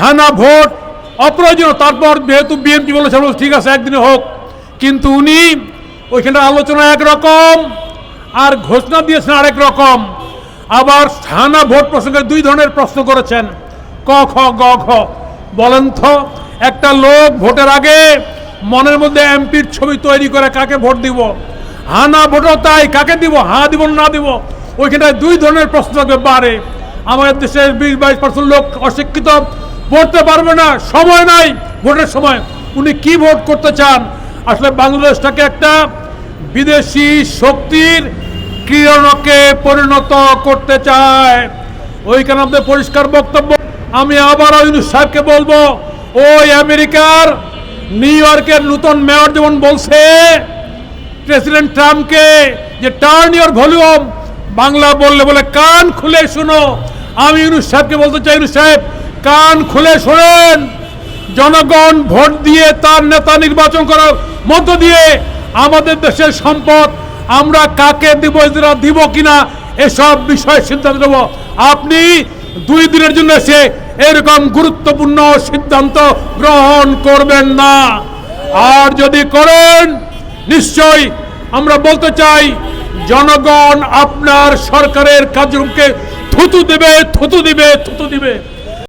হানা ভোট অপ্রয়োজনীয়। তারপর যেহেতু বিএনপি বলে ঠিক আছে, একদিনে হোক। কিন্তু উনি ওইখানে আলোচনা একরকম আর ঘোষণা দিয়েছেন আরেক রকম। আবার হানা ভোট প্রসঙ্গে দুই ধরনের প্রশ্ন করেছেন। ক, খ, গ, ঘ। বলেন তো, একটা লোক ভোটের আগে মনের মধ্যে এমপির ছবি তৈরি করে কাকে ভোট দিব? হানা ভোটও তাই, কাকে দিব? হা দিব, না দিব? ওইখানে দুই ধরনের প্রশ্ন থাকবে, বারে। আমাদের দেশের বিশ, বাইশ পার্সেন্ট লোক অশিক্ষিত পড়তে পারবে না, সময় নাই, ভোটের সময়। উনি কি ভোট করতে চান? আসলে বাংলাদেশটাকে একটা বিদেশি শক্তির কিরণকে পরিণত করতে চায়। ওইখানে আমাদের পরিষ্কার বক্তব্য। আমি আবার ইউনুস সাহেবকে বলব, ওই আমেরিকার নিউ ইয়র্কের নতুন মেয়র যেমন বলছে, প্রেসিডেন্ট ট্রাম্পকে যে টার্ন ইউর ভলিউম বাংলা বললে বলে কান খুলে শুনো। আমি ইউনুস সাহেবকে বলতে চাই, ইউনুস সাহেব কান খুলে শোনেন। জনগণ ভোট দিয়ে তার নেতা নির্বাচন করার মধ্য দিয়ে আমাদের দেশের সম্পদ আমরা কাকে দিব, এরা দিব কিনা, এসব বিষয়ে সিদ্ধান্ত নেব। আপনি দুই দিনের জন্য এসে এরকম গুরুত্বপূর্ণ সিদ্ধান্ত গ্রহণ করবেন না। আর যদি করেন নিশ্চয়ই আমরা বলতে চাই, জনগণ আপনার সরকারের কার্যক্রমকে থুতু দেবে, থুতু দিবে থুতু দিবে।